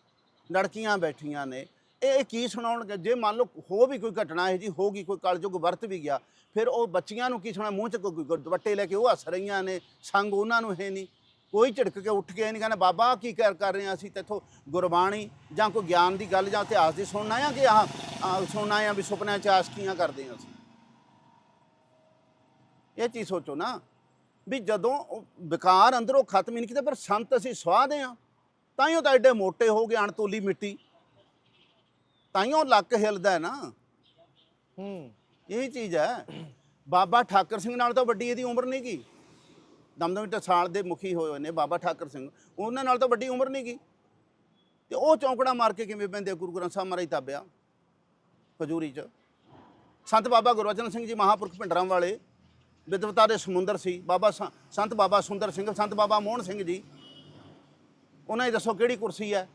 ਲੜਕੀਆਂ ਬੈਠੀਆਂ ਨੇ। ਇਹ ਇਹ ਕੀ ਸੁਣਾਉਣਗੇ? ਜੇ ਮੰਨ ਲਓ ਹੋ ਵੀ ਕੋਈ ਘਟਨਾ ਇਹ ਜੀ ਹੋ ਗਈ ਕੋਈ ਕਲਯੁਗ ਵਰਤ ਵੀ ਗਿਆ ਫਿਰ ਉਹ ਬੱਚੀਆਂ ਨੂੰ ਕੀ ਸੁਣਾ, ਮੂੰਹ 'ਚ ਕੋਈ ਦੁਪੱਟੇ ਲੈ ਕੇ ਉਹ ਹੱਸ ਰਹੀਆਂ ਨੇ, ਸੰਗ ਉਹਨਾਂ ਨੂੰ ਹੈ ਨਹੀਂ। ਕੋਈ ਝਿੜਕ ਕੇ ਉੱਠ ਕੇ ਨਹੀਂ, ਕਹਿੰਦਾ ਬਾਬਾ ਕੀ ਕਰ ਕਰ ਰਹੇ ਹਾਂ ਅਸੀਂ ਤੇਥੋਂ ਗੁਰਬਾਣੀ ਜਾਂ ਕੋਈ ਗਿਆਨ ਦੀ ਗੱਲ ਜਾਂ ਇਤਿਹਾਸ ਦੀ ਸੁਣਨਾ ਆ ਕਿ ਆਹ ਸੁਣਨਾ ਆ ਵੀ ਸੁਪਨਿਆਂ 'ਚ ਆਸ਼ਕੀਆਂ ਕਰਦੇ ਹਾਂ ਅਸੀਂ। ਇਹ ਚੀਜ਼ ਸੋਚੋ ਨਾ, ਵੀ ਜਦੋਂ ਉਹ ਵਿਕਾਰ ਅੰਦਰੋਂ ਖਤਮ ਹੀ ਨਹੀਂ ਕੀਤਾ, ਪਰ ਸੰਤ ਅਸੀਂ ਸਵਾਦੇ ਆ ਉਹ ਤਾਂ ਐਡੇ ਮੋਟੇ ਹੋ ਗਏ ਅਣਤੋਲੀ ਮਿੱਟੀ। ਤਾਂ ਹੀ ਉਹ ਲੱਕ ਹਿਲਦਾ ਹੈ ਨਾ। ਹੂੰ। ਇਹੀ ਚੀਜ਼ ਹੈ। ਬਾਬਾ ਠਾਕਰ ਸਿੰਘ ਨਾਲ ਤਾਂ ਵੱਡੀ ਇਹਦੀ ਉਮਰ ਨਹੀਂ ਗਈ ਦਮਦਮੀ ਟਸਾਲ ਦੇ ਮੁਖੀ ਹੋਏ ਹੋਏ ਨੇ ਬਾਬਾ ਠਾਕਰ ਸਿੰਘ। ਉਹਨਾਂ ਨਾਲ ਤਾਂ ਵੱਡੀ ਉਮਰ ਨਹੀਂ ਗਈ ਤੇ ਉਹ ਚੌਂਕੜਾ ਮਾਰ ਕੇ ਕਿਵੇਂ ਪੈਂਦੇ ਗੁਰੂ ਗ੍ਰੰਥ ਸਾਹਿਬ ਮਹਾਰਾਜ ਤਾਬਿਆ। ਹਜ਼ੂਰੀ ਚ। ਸੰਤ ਬਾਬਾ ਗੁਰਵਚਨ ਸਿੰਘ ਜੀ ਮਹਾਪੁਰਖ ਭਿੰਡਰਾਂ ਵਾਲੇ। ਵਿਦਵਤਾ ਦੇ ਸਮੁੰਦਰ ਸੀ। ਬਾਬਾ ਸੰ- ਸੰਤ ਬਾਬਾ ਸੁੰਦਰ ਸਿੰਘ, ਸੰਤ ਬਾਬਾ ਮੋਹਨ ਸਿੰਘ ਜੀ। ਉਹਨਾਂ ਦੀ ਦੱਸੋ ਕਿਹੜੀ ਕੁਰਸੀ ਹੈ?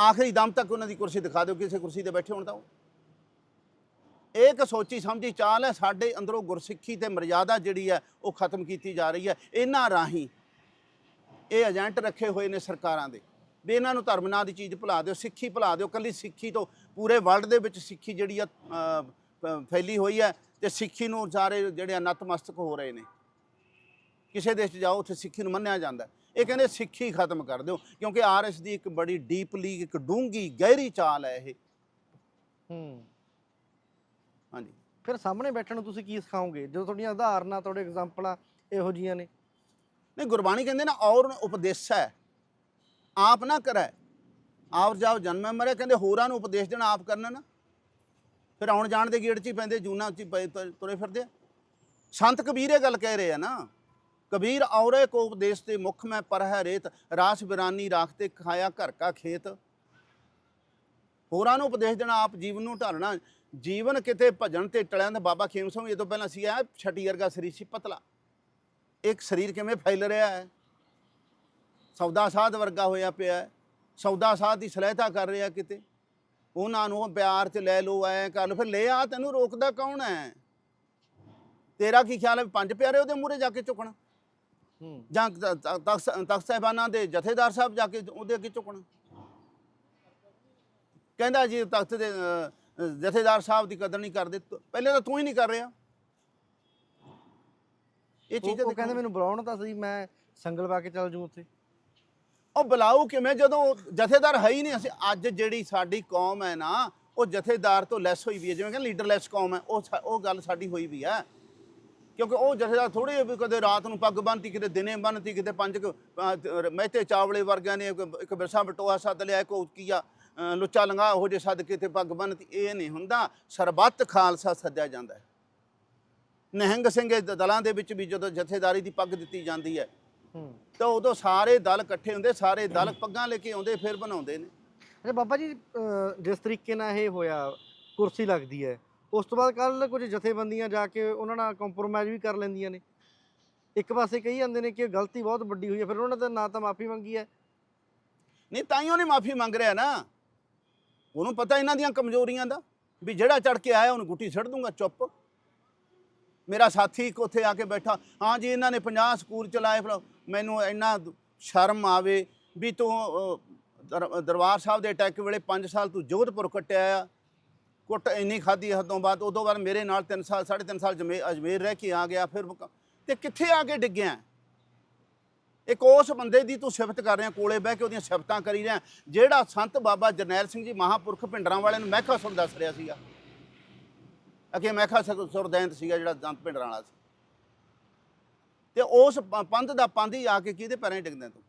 ਆਖਰੀ ਦਮ ਤੱਕ ਉਹਨਾਂ ਦੀ ਕੁਰਸੀ ਦਿਖਾ ਦਿਓ ਕਿਸੇ ਕੁਰਸੀ ਤੇ ਬੈਠੇ ਹੋਣ ਤਾਂ ਉਹ। ਇਹ ਇੱਕ ਸੋਚੀ ਸਮਝੀ ਚਾਲ ਹੈ, ਸਾਡੇ ਅੰਦਰੋਂ ਗੁਰਸਿੱਖੀ ਤੇ ਮਰਜ਼ਾਦਾ ਜਿਹੜੀ ਹੈ, ਉਹ ਖਤਮ ਕੀਤੀ ਜਾ ਰਹੀ ਹੈ। ਇਹਨਾਂ ਰਾਹੀਂ ਇਹ ਏਜੰਟ ਰੱਖੇ ਹੋਏ ਨੇ ਸਰਕਾਰਾਂ ਦੇ। ਵੀ ਇਹਨਾਂ ਨੂੰ ਧਰਮ ਨਾਂ ਦੀ ਚੀਜ਼ ਭੁਲਾ ਦਿਓ, ਸਿੱਖੀ ਭੁਲਾ ਦਿਓ। ਕੱਲੀ ਸਿੱਖੀ ਤੋਂ ਪੂਰੇ ਵਰਲਡ ਦੇ ਵਿੱਚ ਸਿੱਖੀ ਜਿਹੜੀ ਆ ਫੈਲੀ ਹੋਈ ਹੈ ਤੇ ਸਿੱਖੀ ਨੂੰ ਸਾਰੇ ਜਿਹੜੇ ਆ ਨਤਮਸਤਕ ਹੋ ਰਹੇ ਨੇ। ਕਿਸੇ ਦੇਸ਼ 'ਚ ਜਾਓ, ਉੱਥੇ ਸਿੱਖੀ ਨੂੰ ਮੰਨਿਆ ਜਾਂਦਾ ਇਹ ਕਹਿੰਦੇ ਸਿੱਖੀ ਖਤਮ ਕਰ ਦਿਓ, ਕਿਉਂਕਿ ਆਰਐਸ ਦੀ ਇੱਕ ਬੜੀ ਡੀਪਲੀ ਇੱਕ ਡੂੰਗੀ ਗਹਿਰੀ ਚਾਲ ਹੈ ਇਹ। ਹੂੰ। ਹਾਂਜੀ। ਫਿਰ ਸਾਹਮਣੇ ਬੈਠਣ ਨੂੰ ਤੁਸੀਂ ਕੀ ਸਿਖਾਓਗੇ? ਜਦੋਂ ਤੁਹਾਡੀਆਂ ਉਦਾਹਰਨਾਂ ਤੁਹਾਡੇ ਐਗਜ਼ਾਮਪਲਾਂ ਇਹੋ ਜੀਆਂ ਨੇ। ਨਹੀਂ ਗੁਰਬਾਣੀ ਕਹਿੰਦੇ ਨਾ ਔਰ ਉਪਦੇਸ਼। ਹੈ ਆਪ ਨਾ ਕਰੈ। ਆਪ ਜਾਓ ਜਨਮੈ ਮਰੇ ਕਹਿੰਦੇ ਹੋਰਾਂ ਨੂੰ ਉਪਦੇਸ਼ ਦੇਣਾ ਆਪ ਕਰਨਾ ਨਾ। ਫਿਰ ਆਉਣ ਜਾਣ ਦੇ ਗੇੜ 'ਚ ਹੀ ਪੈਂਦੇ ਜੂਨਾ 'ਚ ਹੀ ਤੁਰੇ ਫਿਰਦੇ ਸੰਤ ਕਬੀਰ ਇਹ ਗੱਲ ਕਹਿ ਰਹੇ ਆ ਨਾ ਕਬੀਰ ਔਰੇ ਕੋ ਉਪਦੇਸ਼ ਤੇ ਮੁਖ ਮੈਂ ਪਰ ਹੈ ਰੇਤ ਰਾਸ ਬਿਰਾਨੀ ਰਾਖਤੇ ਖਾਇਆ ਘਰ ਕਾ ਖੇਤ। ਹੋਰਾਂ ਨੂੰ ਉਪਦੇਸ਼ ਦੇਣਾ ਆਪ ਜੀਵਨ ਨੂੰ ਢਾਲਣਾ। ਜੀਵਨ ਕਿਤੇ ਭਜਨ ਤੇ ਟਲਿਆਂ ਦਾ ਬਾਬਾ ਖੇਮ ਸਿੰਘ ਇਹ ਤੋਂ ਪਹਿਲਾਂ ਸੀ ਆ ਛਟੀ ਵਰਗਾ ਸਰੀਰ ਸੀ ਪਤਲਾ। ਇੱਕ ਸਰੀਰ ਕਿਵੇਂ ਫੈਲ ਰਿਹਾ ਹੈ? ਸੌਦਾ ਸਾਧ ਵਰਗਾ ਹੋਇਆ ਪਿਆ ਹੈ। ਸੌਦਾ ਸਾਧ ਦੀ ਸਲਾਹਤਾ ਕਰ ਰਿਹਾ ਕਿਤੇ। ਉਹਨਾਂ ਨੂੰ ਪਿਆਰ ਚ ਲੈ ਲਓ ਐ ਕਰ ਫਿਰ ਲੈ ਆ ਤੈਨੂੰ ਰੋਕਦਾ ਕੌਣ ਹੈ? ਤੇਰਾ ਕੀ ਖਿਆਲ ਹੈ ਪੰਜ ਪਿਆਰੇ ਉਹਦੇ ਮੂਹਰੇ ਜਾ ਕੇ ਝੁਕਣਾ? ਹੂੰ। ਜਾਂ ਤਖ਼ਤ ਸਾਹਿਬਾਨਾਂ ਦੇ ਜਥੇਦਾਰ ਸਾਹਿਬ ਜਾ ਕੇ ਉਹਦੇ ਅੱਗੇ ਝੁਕਣਾ? ਕਹਿੰਦਾ ਜੀ ਤਖਤ ਦੇ ਜਥੇਦਾਰ ਸਾਹਿਬ ਦੀ ਕਦਰ ਨਹੀਂ ਕਰਦੇ ਪਹਿਲੇ ਤਾਂ ਤੂੰ ਹੀ ਨਹੀਂ ਕਰ ਰਿਹਾ। ਇਹ ਚੀਜ਼ਾਂ ਉਹ ਕਹਿੰਦੇ। ਮੈਨੂੰ ਬੁਲਾਉਣ ਤਾਂ ਸਹੀ ਮੈਂ ਸੰਗਲ ਪਾ ਕੇ ਚੱਲ ਜੂ ਉੱਥੇ। ਉਹ ਬੁਲਾਊ ਕਿਵੇਂ? ਜਦੋਂ ਜਥੇਦਾਰ ਹੈ ਹੀ ਨਹੀਂ ਅਸੀਂ ਅੱਜ ਜਿਹੜੀ ਸਾਡੀ ਕੌਮ ਹੈ ਨਾ ਉਹ ਜਥੇਦਾਰ ਤੋਂ ਲੈਸ ਹੋਈ ਵੀ ਹੈ। ਜਿਵੇਂ ਕਿ ਲੀਡਰਲੈਸ ਕੌਮ ਹੈ ਉਹ ਉਹ ਗੱਲ ਸਾਡੀ ਹੋਈ ਵੀ ਹੈ। ਕਿਉਂਕਿ ਉਹ ਜਥੇਦਾਰ ਥੋੜੇ ਵੀ ਕਦੇ ਰਾਤ ਨੂੰ ਪੱਗ ਬੰਨਤੀ ਕਿਤੇ ਦਿਨੇ ਬੰਨਤੀ ਕਿਤੇ ਪੰਜ ਮਹਿਤੇ ਚਾਵਲੇ ਵਰਗਿਆਂ ਨੇ ਇੱਕ ਬਿਰਸਾ ਬਟੋਆ ਸੱਦ ਲਿਆ ਇੱਕ ਕੀਆ ਲੁੱਚਾ ਲੰਗਾ ਉਹ ਜੇ ਸੱਦ ਕੇ ਤੇ ਪੱਗ ਬੰਨਤੀ ਇਹ ਨਹੀਂ ਹੁੰਦਾ। ਸਰਬੱਤ ਖਾਲਸਾ ਸੱਦਿਆ ਜਾਂਦਾ ਹੈ। ਨਿਹੰਗ ਸਿੰਘ ਦੇ ਦਲਾਂ ਦੇ ਵਿੱਚ ਵੀ ਜਦੋਂ ਜਥੇਦਾਰੀ ਦੀ ਪੱਗ ਦਿੱਤੀ ਜਾਂਦੀ ਹੈ ਹੂੰ ਤਾਂ ਉਦੋਂ ਸਾਰੇ ਦਲ ਇਕੱਠੇ ਹੁੰਦੇ ਸਾਰੇ ਦਲ ਪੱਗਾਂ ਲੈ ਕੇ ਆਉਂਦੇ ਫਿਰ ਬਣਾਉਂਦੇ ਨੇ। ਅੱਛਾ ਬਾਬਾ ਜੀ ਜਿਸ ਤਰੀਕੇ ਨਾਲ ਇਹ ਹੋਇਆ ਕੁਰਸੀ ਲੱਗਦੀ ਹੈ ਉਸ ਤੋਂ ਬਾਅਦ ਕੱਲ ਕੁਝ ਜਥੇਬੰਦੀਆਂ ਜਾ ਕੇ ਉਹਨਾਂ ਨਾਲ ਕੰਪਰੋਮਾਈਜ਼ ਵੀ ਕਰ ਲੈਂਦੀਆਂ ਨੇ। ਇੱਕ ਪਾਸੇ ਕਹੀ ਜਾਂਦੇ ਨੇ ਕਿ ਗਲਤੀ ਬਹੁਤ ਵੱਡੀ ਹੋਈ ਹੈ ਫਿਰ ਉਹਨਾਂ ਦਾ ਨਾ ਤਾਂ ਮਾਫੀ ਮੰਗੀ ਹੈ। ਨਹੀਂ ਤਾਈਓ ਨੇ ਮਾਫੀ ਮੰਗ ਰਿਹਾ ਨਾ। ਉਹਨੂੰ ਪਤਾ ਇਹਨਾਂ ਦੀਆਂ ਕਮਜ਼ੋਰੀਆਂ ਦਾ, ਵੀ ਜਿਹੜਾ ਚੜ ਕੇ ਆਇਆ ਉਹਨੂੰ ਗੁੱਟੀ ਛੱਡ ਦੂੰਗਾ, ਚੁੱਪ। ਮੇਰਾ ਸਾਥੀ ਇੱਕ ਉੱਥੇ ਆ ਕੇ ਬੈਠਾ, ਹਾਂ ਜੀ, ਇਹਨਾਂ ਨੇ 50 ਸਕੂਲ ਚਲਾਏ ਫਿਰ ਮੈਨੂੰ ਇੰਨਾ ਸ਼ਰਮ ਆਵੇ ਵੀ ਤੂੰ ਦਰ- ਦਰਬਾਰ ਸਾਹਿਬ ਦੇ ਅਟੈਕ ਵੇਲੇ 5 ਸਾਲ ਤੂੰ ਜੋਧਪੁਰ ਕੱਟਿਆ ਆ। ਕੁੱਟ ਇੰਨੀ ਖਾਧੀ ਹੱਦੋਂ ਬਾਅਦ, ਉਦੋਂ ਬਾਅਦ ਮੇਰੇ ਨਾਲ 3 ਸਾਲ 3.5 ਸਾਲ ਜਮੇ, ਅਜਮੇਰ ਰਹਿ ਕੇ ਆ ਗਿਆ, ਫਿਰ ਤੇ ਕਿੱਥੇ ਆ ਕੇ ਡਿੱਗਿਆ? ਇੱਕ ਉਸ ਬੰਦੇ ਦੀ ਤੂੰ ਸਿਫਤ ਕਰ ਰਿਹਾ, ਕੋਲੇ ਬਹਿ ਕੇ ਉਹਦੀਆਂ ਸਿਫਤਾਂ ਕਰੀ ਰਿਹਾ। ਜਿਹੜਾ ਸੰਤ ਬਾਬਾ ਜਰਨੈਲ ਸਿੰਘ ਜੀ ਮਹਾਪੁਰਖ ਭਿੰਡਰਾਂ ਵਾਲੇ ਨੂੰ ਮਹਿਖਾ ਸੁਰ ਦੱਸ ਰਿਹਾ ਸੀਗਾ। ਅਕੇ ਮਹਿਖਾ ਸੁਰ- ਸੁਰਦੈਂਤ ਸੀਗਾ ਜਿਹੜਾ ਦੰਤ ਭਿੰਡਰਾਂ ਵਾਲਾ ਸੀ। ਤੇ ਉਸ ਪੰਥ ਦਾ ਪੰਧ ਹੀ ਆ ਕੇ ਕਿਹਦੇ ਪੈਰਾਂ 'ਚ ਡਿੱਗਦਾ ਤੂੰ?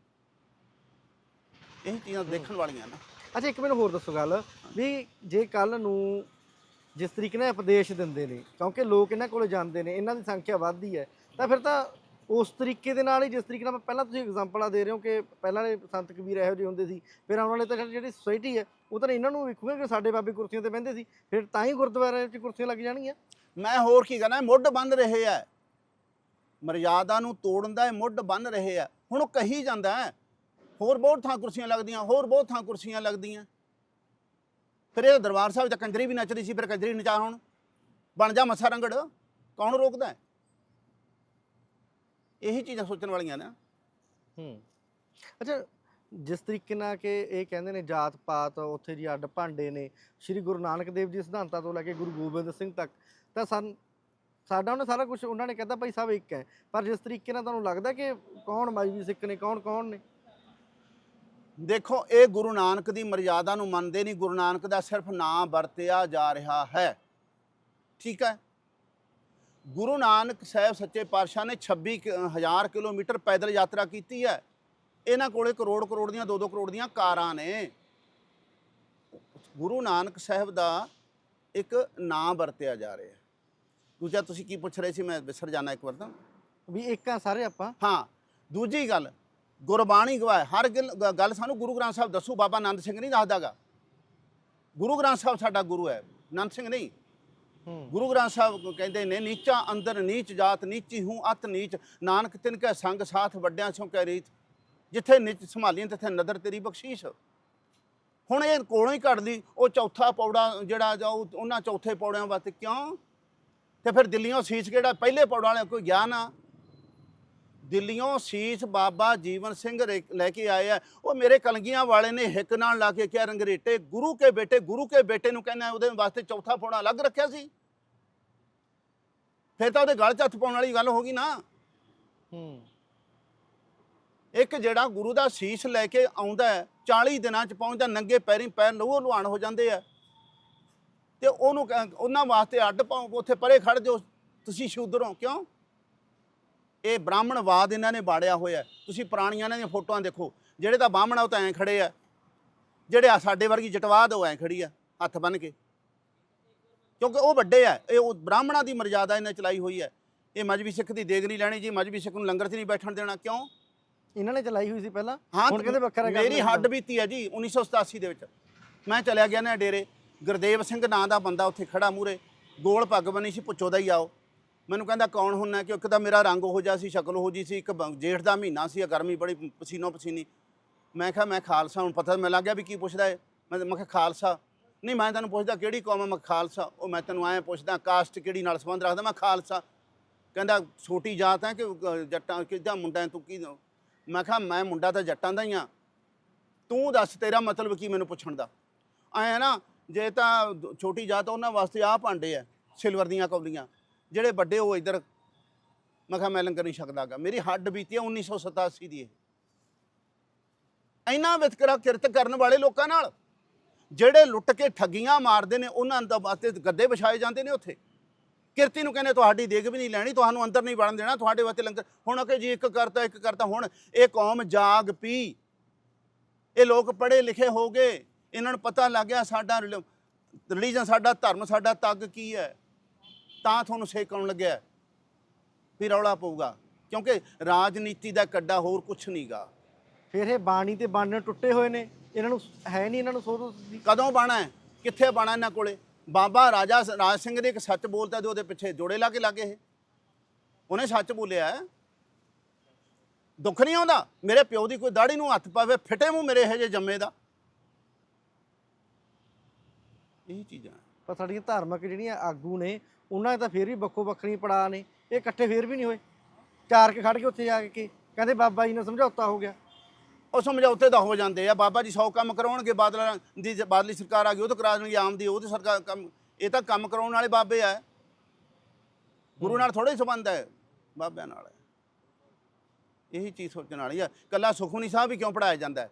ਇਹ ਚੀਜ਼ਾਂ ਦੇਖਣ ਵਾਲੀਆਂ ਨਾ। ਅੱਛਾ, ਇੱਕ ਮੈਨੂੰ ਹੋਰ ਦੱਸੋ ਗੱਲ। ਵੀ ਜੇ ਕੱਲ ਨੂੰ ਜਿਸ ਤਰੀਕੇ ਨਾਲ ਉਪਦੇਸ਼ ਦਿੰਦੇ ਨੇ, ਕਿਉਂਕਿ ਲੋਕ ਇਹਨਾਂ ਕੋਲ ਜਾਂਦੇ ਨੇ, ਇਹਨਾਂ ਦੀ ਸੰਖਿਆ ਵੱਧਦੀ ਹੈ, ਤਾਂ ਫਿਰ ਤਾਂ ਉਸ ਤਰੀਕੇ ਦੇ ਨਾਲ ਹੀ, ਜਿਸ ਤਰੀਕੇ ਨਾਲ ਪਹਿਲਾਂ ਤੁਸੀਂ ਐਗਜ਼ਾਮਪਲਾਂ ਦੇ ਰਹੇ ਹੋ ਕਿ ਪਹਿਲਾਂ ਦੇ ਸੰਤ ਕਬੀਰ ਇਹੋ ਜਿਹੇ ਹੁੰਦੇ ਸੀ, ਫਿਰ ਆਉਣ ਵਾਲੇ ਤਾਂ ਜਿਹੜੀ ਸੋਸਾਇਟੀ ਹੈ, ਉਹ ਤਾਂ ਇਹਨਾਂ ਨੂੰ ਵੇਖੂਗੇ ਕਿ ਸਾਡੇ ਬਾਬੇ ਕੁਰਸੀਆਂ ਤੇ ਬਹਿੰਦੇ ਸੀ, ਫਿਰ ਤਾਂ ਹੀ ਗੁਰਦੁਆਰੇ 'ਚ ਕੁਰਸੀਆਂ ਲੱਗ ਜਾਣਗੀਆਂ। ਮੈਂ ਹੋਰ ਕੀ ਕਹਣਾ ਮੁੱਢ ਬੰਨ ਰਹੇ ਆ। ਮਰਿਆਦਾ ਨੂੰ ਤੋੜਨ ਦਾ ਇਹ ਮੁੱਢ ਬੰਨ ਰਹੇ ਆ। ਹੁਣ ਉਹ ਕਹੀ ਜਾਂਦਾ ਹੈ, ਹੋਰ ਬਹੁਤ ਥਾਂ ਕੁਰਸੀਆਂ ਲੱਗਦੀਆਂ, ਹੋਰ ਬਹੁਤ ਥਾਂ ਕੁਰਸੀਆਂ ਲੱਗਦੀਆਂ। ਫਿਰ ਇਹ ਦਰਬਾਰ ਸਾਹਿਬ ਦਾ ਕੰਜਰੀ ਵੀ ਨੱਚਦੀ ਸੀ, ਫਿਰ ਕੰਜਰੀ ਨਚਾ ਹੁਣ। ਬਣ ਜਾ ਮੱਸਾ ਰੰਗੜ, ਕੌਣ ਰੋਕਦਾ ਹੈ? ਇਹੀ ਚੀਜ਼ਾਂ ਸੋਚਣ ਵਾਲੀਆਂ ਨੇ। ਹੂੰ। ਅੱਛਾ ਜਿਸ ਤਰੀਕੇ ਨਾਲ ਕਿ ਇਹ ਕਹਿੰਦੇ ਨੇ ਜਾਤ ਪਾਤ ਉੱਥੇ ਜੀ ਅੱਡ ਭਾਂਡੇ ਨੇ ਸ੍ਰੀ ਗੁਰੂ ਨਾਨਕ ਦੇਵ ਜੀ ਸਿਧਾਂਤਾਂ ਤੋਂ ਲੈ ਕੇ ਗੁਰੂ ਗੋਬਿੰਦ ਸਿੰਘ ਤੱਕ ਤਾਂ ਸਨ ਸਾਡਾ ਉਹਨੇ ਸਾਰਾ ਕੁਝ ਉਹਨਾਂ ਨੇ ਕਹਿੰਦਾ ਭਾਈ ਸਾਹਿਬ ਇੱਕ ਹੈ। ਪਰ ਜਿਸ ਤਰੀਕੇ ਨਾਲ ਤੁਹਾਨੂੰ ਲੱਗਦਾ ਕਿ ਕੌਣ ਮਜਬੀ ਸਿੱਖ ਨੇ ਕੌਣ ਕੌਣ ਨੇ? ਦੇਖੋ ਇਹ ਗੁਰੂ ਨਾਨਕ ਦੀ ਮਰਜ਼ਾਦਾ ਨੂੰ ਮੰਨਦੇ ਨਹੀਂ। ਗੁਰੂ ਨਾਨਕ ਦਾ ਸਿਰਫ ਨਾਮ ਵਰਤਿਆ ਜਾ ਰਿਹਾ ਹੈ। ਠੀਕ ਹੈ? ਗੁਰੂ ਨਾਨਕ ਸਾਹਿਬ ਸੱਚੇ ਪਾਤਸ਼ਾਹ ਨੇ 26 ਕਿ- ਹਜ਼ਾਰ ਕਿਲੋਮੀਟਰ ਪੈਦਲ ਯਾਤਰਾ ਕੀਤੀ ਹੈ। ਇਹਨਾਂ ਕੋਲੇ ਕਰੋੜ ਕਰੋੜ ਦੀਆਂ 2-2 ਕਰੋੜ ਦੀਆਂ ਕਾਰਾਂ ਨੇ। ਗੁਰੂ ਨਾਨਕ ਸਾਹਿਬ ਦਾ ਇੱਕ ਨਾਮ ਵਰਤਿਆ ਜਾ ਰਿਹਾ। ਹੈ ਦੂਜਾ ਤੁਸੀਂ ਕੀ ਪੁੱਛ ਰਹੇ ਸੀ? ਮੈਂ ਵਿਸਰ ਜਾਣਾ ਇੱਕ ਵਾਰ ਤਾਂ। ਵੀ ਇੱਕ ਆ ਸਾਰੇ ਆਪਾਂ। ਹਾਂ ਦੂਜੀ ਗੱਲ ਗੁਰਬਾਣੀ ਗਵਾਏ। ਹਰ ਗੱਲ ਸਾਨੂੰ ਗੁਰੂ ਗ੍ਰੰਥ ਸਾਹਿਬ ਦੱਸੂ ਬਾਬਾ ਆਨੰਦ ਸਿੰਘ ਨਹੀਂ ਦੱਸਦਾਗਾ। ਗੁਰੂ ਗ੍ਰੰਥ ਸਾਹਿਬ ਸਾਡਾ ਗੁਰੂ ਹੈ। ਆਨੰਦ ਸਿੰਘ ਨਹੀਂ। ਗੁਰੂ ਗ੍ਰੰਥ ਸਾਹਿਬ ਕਹਿੰਦੇ ਨੇ, ਨੀਚਾ ਅੰਦਰ ਨੀਚ ਜਾਤ, ਨੀਚੀ ਹੂੰ ਅਤ ਨੀਚ। ਨਾਨਕ ਤਿਨ ਕੈ ਸੰਗ ਸਾਥ, ਵੱਡਿਆਂ ਸਿਉ ਕੈ ਰੀਤ। ਜਿੱਥੇ ਨਿਚ ਸੰਭਾਲੀ ਤਿੱਥੇ ਨਦਰ ਤੇਰੀ ਬਖਸ਼ੀਸ਼। ਹੁਣ ਇਹ ਕੋਲੋਂ ਹੀ ਕੱਢ ਲਈ ਉਹ ਚੌਥਾ ਪੌੜਾ ਜਿਹੜਾ ਉਹਨਾਂ ਚੌਥੇ ਪੌੜਿਆਂ ਵਾਸਤੇ ਕਿਉਂ? ਤੇ ਫਿਰ ਦਿੱਲੀੋਂ ਸੀਸ ਕਿਹੜਾ? ਪਹਿਲੇ ਪੌੜਾਂ ਵਾਲਿਆਂ ਕੋਈ ਗਿਆ ਨਾ ਦਿੱਲੀੋਂ ਸੀਸ ਬਾਬਾ ਜੀਵਨ ਸਿੰਘ ਰੇ- ਲੈ ਕੇ ਆਏ ਆ। ਉਹ ਮੇਰੇ ਕਲਗੀਆਂ ਵਾਲੇ ਨੇ ਹਿੱਕ ਨਾਲ ਲਾ ਕੇ ਕਿਹਾ, ਰੰਗਰੇਟੇ, ਗੁਰੂ ਕੇ ਬੇਟੇ, ਗੁਰੂ ਕੇ ਬੇਟੇ ਨੂੰ ਕਹਿੰਦਾ, ਉਹਦੇ ਵਾਸਤੇ ਚੌਥਾ ਪੌੜਾ ਅਲੱਗ ਰੱਖਿਆ ਸੀ। ਫਿਰ ਤਾਂ ਉਹਦੇ ਗਲ 'ਚ ਹੱਥ ਪਾਉਣ ਵਾਲੀ ਗੱਲ ਹੋ ਗਈ ਨਾ। ਹੂੰ। ਇੱਕ ਜਿਹੜਾ ਗੁਰੂ ਦਾ ਸੀਸ ਲੈ ਕੇ ਆਉਂਦਾ ਹੈ 40 ਦਿਨਾਂ 'ਚ ਪਹੁੰਚਦਾ ਨੰਗੇ ਪੈਰੀਂ ਪੈਰ ਲਹੂ ਲੁਹਾਨ ਹੋ ਜਾਂਦੇ ਆ। ਤੇ ਉਹਨੂੰ ਉਹਨਾਂ ਵਾਸਤੇ ਅੱਡ ਪਾਓ ਉੱਥੇ ਪਰੇ ਖੜ ਜਾਓ ਤੁਸੀਂ ਸ਼ੂਦਰੋਂ ਕਿਉਂ? ਇਹ ਬ੍ਰਾਹਮਣਵਾਦ ਇਹਨਾਂ ਨੇ ਬਾੜਿਆ ਹੋਇਆ। ਤੁਸੀਂ ਪੁਰਾਣੀਆਂ ਇਹਨਾਂ ਦੀਆਂ ਫੋਟੋਆਂ ਦੇਖੋ ਜਿਹੜੇ ਤਾਂ ਬਾਹਮਣ ਆ ਉਹ ਤਾਂ ਐਂ ਖੜੇ ਆ। ਜਿਹੜੇ ਆ ਸਾਡੇ ਵਰਗੀ ਜਟਵਾਦ ਉਹ ਐਂ ਖੜੀ ਆ ਹੱਥ ਬੰਨ ਕੇ। ਕਿਉਂਕਿ ਉਹ ਵੱਡੇ ਆ ਇਹ ਉਹ ਬ੍ਰਾਹਮਣਾਂ ਦੀ ਮਰਜ਼ਾਦਾ ਇਹਨੇ ਚਲਾਈ ਹੋਈ ਹੈ ਇਹ ਮਜਬੀ ਸਿੱਖ ਦੀ ਦੇਗ ਨਹੀਂ ਲੈਣੀ ਜੀ ਮਜਬੀ ਸਿੱਖ ਨੂੰ ਲੰਗਰ 'ਚ ਨਹੀਂ ਬੈਠਣ ਦੇਣਾ ਕਿਉਂ? ਇਹਨਾਂ ਨੇ ਚਲਾਈ ਹੋਈ ਸੀ ਪਹਿਲਾਂ? ਹਾਂ ਹੁਣ ਕਹਿੰਦੇ ਵੱਖਰਾ ਕਰ ਮੇਰੀ ਹੱਡ ਬੀਤੀ ਹੈ ਜੀ 1987 ਦੇ ਵਿੱਚ। ਮੈਂ ਚਲਿਆ ਗਿਆ ਨਾ ਡੇਰੇ ਗੁਰਦੇਵ ਸਿੰਘ ਨਾਂ ਦਾ ਬੰਦਾ ਉੱਥੇ ਖੜਾ ਮੂਰੇ ਗੋਲ ਪੱਗ ਬਣੀ ਸੀ ਪੁੱਛੋ ਦਾ ਹੀ ਆਓ। ਮੈਨੂੰ ਕਹਿੰਦਾ ਕੌਣ ਹੁੰਨਾ ਕਿ ਇੱਕ ਤਾਂ ਮੇਰਾ ਰੰਗ ਉਹ ਜਿਹਾ ਸੀ ਸ਼ਕਲ ਉਹ ਜੀ ਸੀ ਇੱਕ ਜੇਠ ਦਾ ਮਹੀਨਾ ਸੀ ਗਰਮੀ ਬੜੀ ਪਸੀਨੋ ਪਸੀਨੀ ਮੈਂ ਕਿਹਾ ਮੈਂ ਖਾਲਸਾ ਹੁਣ ਪਤਾ ਮੈਂ ਲੱਗ ਗਿਆ ਵੀ ਕੀ ਪੁੱਛਦਾ ਹੈ ਮੈਂ ਮੈਂ ਕਿਹਾ ਖਾਲਸਾ। ਨਹੀਂ, ਮੈਂ ਤੈਨੂੰ ਪੁੱਛਦਾ ਕਿਹੜੀ ਕੌਮ ਹੈ ਮੈਂ ਖਾਲਸਾ। ਉਹ ਮੈਂ ਤੈਨੂੰ ਐਂ ਪੁੱਛਦਾ, ਕਾਸਟ ਕਿਹੜੀ ਨਾਲ ਸੰਬੰਧ ਰੱਖਦਾ? ਮੈਂ ਖਾਲਸਾ। ਕਹਿੰਦਾ, ਛੋਟੀ ਜਾਤ ਹੈ ਕਿ ਜੱਟਾਂ, ਕਿੱਦਾਂ ਮੁੰਡਾ ਹੈ, ਤੂੰ ਕੀ ਮੈਂ ਕਿਹਾ, ਮੈਂ ਮੁੰਡਾ ਤਾਂ ਜੱਟਾਂ ਦਾ ਹੀ ਆ। ਤੂੰ ਦੱਸ ਤੇਰਾ ਮਤਲਬ ਕੀ ਮੈਨੂੰ ਪੁੱਛਣ ਦਾ? ਐ ਨਾ, ਜੇ ਤਾਂ ਛੋਟੀ ਜਾਤ ਉਹਨਾਂ ਵਾਸਤੇ ਆਹ ਭਾਂਡੇ ਆ, ਸਿਲਵਰ ਦੀਆਂ ਕੌਲੀਆਂ। ਜਿਹੜੇ ਵੱਡੇ ਉਹ ਇੱਧਰ, ਮੈਂ ਕਿਹਾ, ਮੈਂ ਲੰਗਰ ਨਹੀਂ ਛਕਦਾਗਾ ਮੇਰੀ ਹੱਡ ਬੀਤੀ ਹੈ 1987 ਦੀ ਇਹ। ਇੰਨਾ ਵਿਤਕਰਾ ਕਿਰਤ ਕਰਨ ਵਾਲੇ ਲੋਕਾਂ ਨਾਲ ਜਿਹੜੇ ਲੁੱਟ ਕੇ ਠੱਗੀਆਂ ਮਾਰਦੇ ਨੇ, ਉਹਨਾਂ ਦਾ ਵਾਸਤੇ ਗੱਦੇ ਵਿਛਾਏ ਜਾਂਦੇ ਨੇ ਉੱਥੇ। ਕਿਰਤੀ ਨੂੰ ਕਹਿੰਦੇ, ਤੁਹਾਡੀ ਦੇਗ ਵੀ ਨਹੀਂ ਲੈਣੀ, ਤੁਹਾਨੂੰ ਅੰਦਰ ਨਹੀਂ ਵੜਨ ਦੇਣਾ, ਤੁਹਾਡੇ ਵਾਸਤੇ ਲੰਗਰ। ਹੁਣ ਕਿ ਜੀ, ਇੱਕ ਕਰਤਾ ਇੱਕ ਕਰਤਾ ਹੁਣ ਇਹ ਕੌਮ ਜਾਗ ਪੀ ਇਹ ਲੋਕ ਪੜ੍ਹੇ ਲਿਖੇ ਹੋ ਗਏ। ਇਹਨਾਂ ਨੂੰ ਪਤਾ ਲੱਗ ਗਿਆ, ਸਾਡਾ ਰਿਲੀਜਨ ਸਾਡਾ ਧਰਮ, ਸਾਡਾ ਤੱਗ ਕੀ ਹੈ? ਤਾਂ ਤੁਹਾਨੂੰ ਸੇਕ ਆਉਣ ਲੱਗਿਆ। ਵੀ ਰੌਲਾ ਪਊਗਾ। ਕਿਉਂਕਿ ਰਾਜਨੀਤੀ ਦਾ ਕੱਡਾ ਹੋਰ ਕੁਝ ਨਹੀਂਗਾ ਫਿਰ ਇਹ ਬਾਣੀ ਤੇ ਬਾਣੇ ਟੁੱਟੇ ਹੋਏ ਨੇ। ਇਹਨਾਂ ਨੂੰ ਹੈ ਨਹੀਂ ਇਹਨਾਂ ਨੂੰ ਸੋਧ ਦੀ। ਕਦੋਂ ਬਾਣਾ ਹੈ? ਕਿੱਥੇ ਬਾਣਾ ਇਹਨਾਂ ਕੋਲੇ? ਬਾਬਾ ਰਾਜਾ ਸ- ਰਾਜ ਸਿੰਘ ਨੇ ਇੱਕ ਸੱਚ ਬੋਲਤਾ ਤੇ ਉਹਦੇ ਪਿੱਛੇ ਜੋੜੇ ਲਾ ਕੇ ਲੱਗੇ ਇਹ। ਉਹਨੇ ਸੱਚ ਬੋਲਿਆ ਹੈ। ਦੁੱਖ ਨਹੀਂ ਆਉਂਦਾ? ਮੇਰੇ ਪਿਓ ਦੀ ਕੋਈ ਦਾੜੀ ਨੂੰ ਹੱਥ ਪਾਵੇ ਫਿੱਟੇ ਮੂੰਹ ਮੇਰੇ ਇਹ ਜੇ ਜੰਮੇ ਦਾ। ਇਹ ਚੀਜ਼ਾਂ ਪਰ ਸਾਡੀਆਂ ਧਾਰਮਿਕ ਜਿਹੜੀਆਂ ਆਗੂ ਨੇ ਉਹਨਾਂ ਦੇ ਤਾਂ ਫਿਰ ਵੀ ਵੱਖੋ ਵੱਖਰੀ ਪੜਾ ਨੇ। ਇਹ ਇਕੱਠੇ ਫਿਰ ਵੀ ਨਹੀਂ ਹੋਏ। ਚਾਰ ਕੇ ਖੜ ਕੇ ਉੱਥੇ ਜਾ ਕੇ ਕਹਿੰਦੇ ਬਾਬਾ ਜੀ ਨਾਲ ਸਮਝੌਤਾ ਹੋ ਗਿਆ। ਉਹ ਸਮਝੌਤੇ ਦਾ ਹੋ ਜਾਂਦੇ ਆ, ਬਾਬਾ ਜੀ 100 ਕੰਮ ਕਰਾਉਣਗੇ, ਬਾਦਲਾਂ ਦੀ ਜੇ, ਬਾਦਲੀ ਸਰਕਾਰ ਆ ਗਈ, ਉਹ ਤਾਂ ਕਰਾ ਦੇਣਗੇ, ਆਮ ਦੀ ਉਹ ਤਾਂ ਸਰਕਾਰ ਕੰਮ, ਇਹ ਤਾਂ ਕੰਮ ਕਰਾਉਣ ਵਾਲੇ ਬਾਬੇ ਆ। ਗੁਰੂ ਨਾਲ ਥੋੜਾ ਹੀ ਸੰਬੰਧ ਹੈ, ਬਾਬਿਆਂ ਨਾਲ। ਇਹੀ ਚੀਜ਼ ਸੋਚਣ ਵਾਲੀ ਆ। ਕੱਲਾ ਸੁਖਮਨੀ ਸਾਹਿਬ ਵੀ ਕਿਉਂ ਪੜਾਇਆ ਜਾਂਦਾ ਹੈ?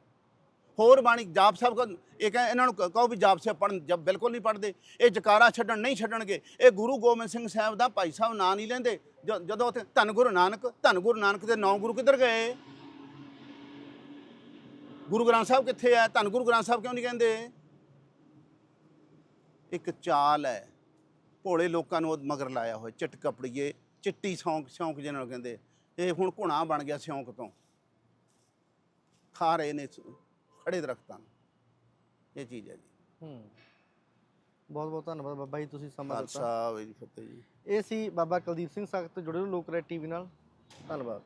ਹੋਰ ਬਾਣੀ, ਜਾਪ ਸਾਹਿਬ ਕੋ, ਇਹ ਕਹੇ, ਇਹਨਾਂ ਨੂੰ ਕਹੋ ਵੀ ਜਾਪ ਸਾਹਿਬ ਪੜਨ ਜਬ ਬਿਲਕੁਲ ਨਹੀਂ ਪੜਦੇ ਇਹ ਜਕਾਰਾ ਛੱਡਣ, ਨਹੀਂ ਛੱਡਣਗੇ। ਇਹ ਗੁਰੂ ਗੋਬਿੰਦ ਸਿੰਘ ਸਾਹਿਬ ਦਾ ਭਾਈ ਸਾਹਿਬ ਨਾਂ ਨਹੀਂ ਲੈਂਦੇ। ਜ- ਜਦੋਂ ਉੱਥੇ ਧੰਨ ਗੁਰੂ ਨਾਨਕ, ਧੰਨ ਗੁਰੂ ਨਾਨਕ ਦੇ ਨੌ ਗੁਰੂ ਕਿੱਧਰ ਗਏ? ਗੁਰੂ ਗ੍ਰੰਥ ਸਾਹਿਬ ਕਿੱਥੇ ਹੈ ਧੰਨ ਗੁਰੂ ਗ੍ਰੰਥ ਸਾਹਿਬ ਕਿਉਂ ਨਹੀਂ ਕਹਿੰਦੇ? ਇੱਕ ਚਾਲ ਹੈ। ਭੋਲੇ ਲੋਕਾਂ ਨੂੰ ਉਹ ਮਗਰ ਲਾਇਆ ਹੋਇਆ ਚਿੱਟ ਕਪੜੀਏ ਚਿੱਟੀ ਸੌਂਕ ਸ਼ੌਂਕ ਜਿਹਨਾਂ ਨੂੰ ਕਹਿੰਦੇ। ਇਹ ਹੁਣ ਘੁਣਾ ਬਣ ਗਿਆ ਸਿਉਂਕ ਤੋਂ। ਖਾ ਰਹੇ ਨੇ ਖੜੇ ਦਰਖਤਾਂ ਨੂੰ। ਇਹ ਚੀਜ਼ ਹੈ ਜੀ। ਹੂੰ। ਬਹੁਤ ਬਹੁਤ ਧੰਨਵਾਦ ਬਾਬਾ ਜੀ ਤੁਸੀਂ ਸਮਾਂ ਦਿੱਤਾ। ਵਾਹਿਗੁਰੂ ਜੀ ਫਤਿਹ ਜੀ। ਇਹ ਸੀ ਬਾਬਾ ਕੁਲਦੀਪ ਸਿੰਘ ਸਖਤ ਜੁੜੇ ਰਹੋ ਲੋਕ ਰਾਏ ਟੀਵੀ ਨਾਲ। ਧੰਨਵਾਦ।